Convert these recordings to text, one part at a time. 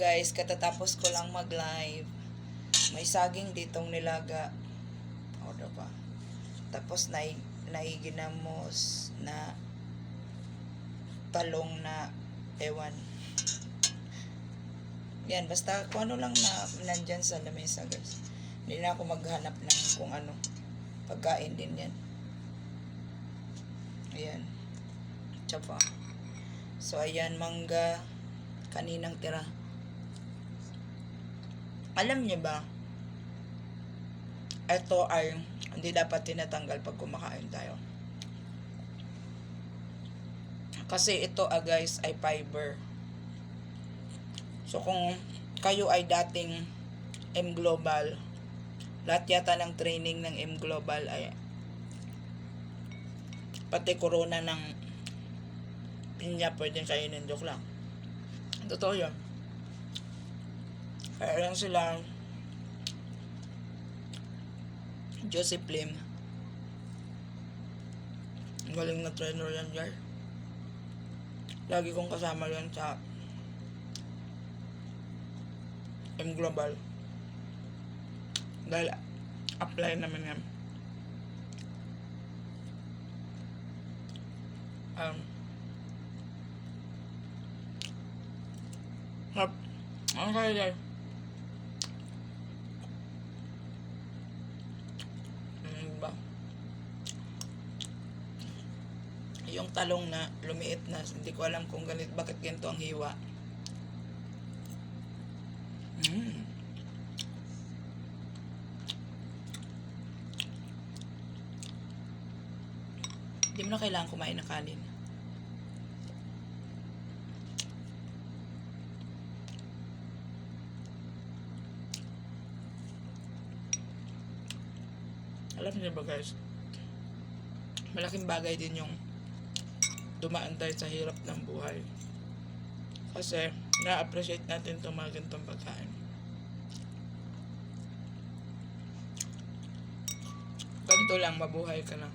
guys, katatapos ko lang mag-live. May saging ditong nilaga. O, ba? Tapos na naiginamos na talong na ewan. Yan, basta kung ano lang na nandyan sa lamesa guys. Hindi na ako maghanap ng kung ano. Pagkain din yan. Ayan. Tsaka. So, ayan, mangga. Kaninang tira. Alam niyo ba? Ito ay hindi dapat tinatanggal pag kumakain tayo. Kasi ito ah guys ay fiber. So kung kayo ay dating M Global, lahat yata ng training ng M Global ay pati corona ng pinya pwedeng kainin joke lang. Totoo yun. Kaya lang sila Joseph Lim. Galing na trainer yan, guys. Lagi kong kasama yan sa M Global. Dahil apply naman yan. Um, Hap. Ang kaya guys. Ano ba? Yung talong na lumiit na, hindi ko alam kung ganit, bakit ganito ang hiwa. Mm. Hindi mo na kailangan kumain ng kanin. Alam niyo ba guys, malaking bagay din yung dumaan tayo sa hirap ng buhay. Kasi na-appreciate natin itong mga ganitong pagkain. Ganito lang, mabuhay ka na.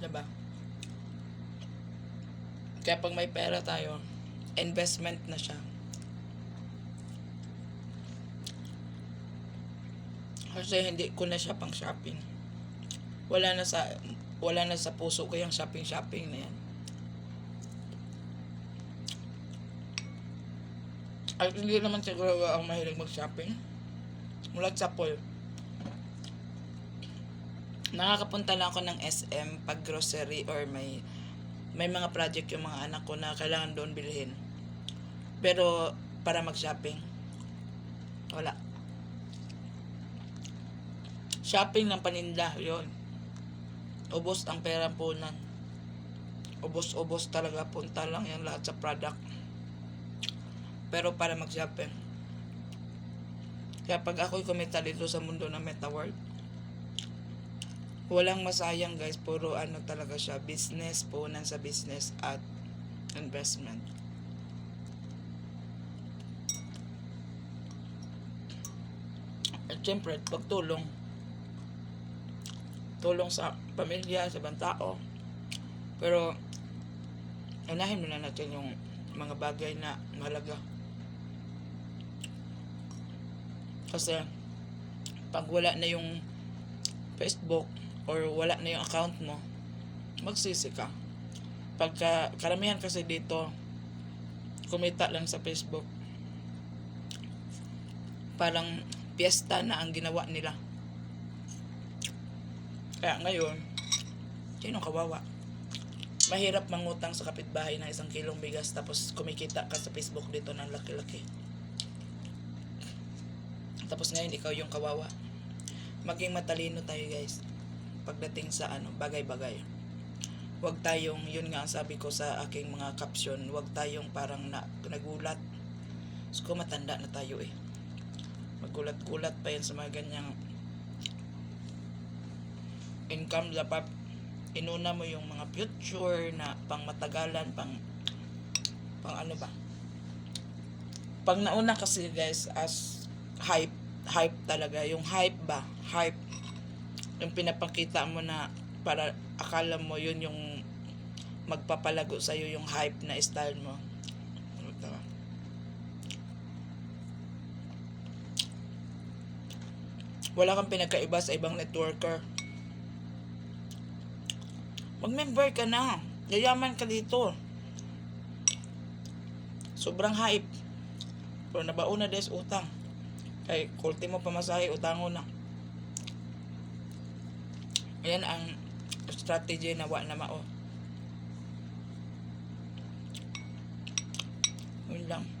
Diba? Kaya pag may pera tayo, investment na siya. Kasi hindi ko na siya pang shopping. Wala na sa wala na sa puso ko yung shopping shopping na yan. At hindi naman siguro ako mahilig mag-shopping. Mulat sa pool. Nakakapunta lang ako ng SM pag grocery or may may mga project yung mga anak ko na kailangan doon bilhin. Pero para mag-shopping, wala. Shopping ng paninda, yon. Ubos ang pera punan. Ubos-ubos talaga punta lang yan lahat sa product. Pero para mag-shopping. Kaya pag ako'y kumita dito sa mundo ng MetaWorld, walang masayang guys. Puro ano talaga siya. Business, punan sa business at investment. At syempre, pagtulong. Tulong sa pamilya, sa ibang tao. Pero, unahin muna natin yung mga bagay na mahalaga. Kasi, pag wala na yung Facebook or wala na yung account mo, magsisi ka. Pagka, karamihan kasi dito, kumita lang sa Facebook. Parang piyesta na ang ginawa nila. Kaya ngayon, sino kawawa? Mahirap mangutang sa kapitbahay ng isang kilong bigas tapos kumikita ka sa Facebook dito ng laki-laki. Tapos ngayon, ikaw yung kawawa. Maging matalino tayo guys. Pagdating sa ano, bagay-bagay. Huwag tayong, yun nga ang sabi ko sa aking mga caption, huwag tayong parang na, nagulat. So, matanda na tayo eh. Magulat-gulat pa yan sa mga ganyang income dapat inuna mo yung mga future na pang matagalan, pang pang ano ba? Pag nauna kasi guys as hype, hype talaga, yung hype ba? Hype yung pinapakita mo na para akala mo yun yung magpapalago sa'yo yung hype na style mo. Ano? Wala kang pinagkaiba sa ibang networker. Mag-member ka na. Yayaman ka dito. Sobrang hype. Pero nabauna des utang. Kay kulti mo pamasahe, utango na. Ayan ang strategy na wa na mao. Yun lang.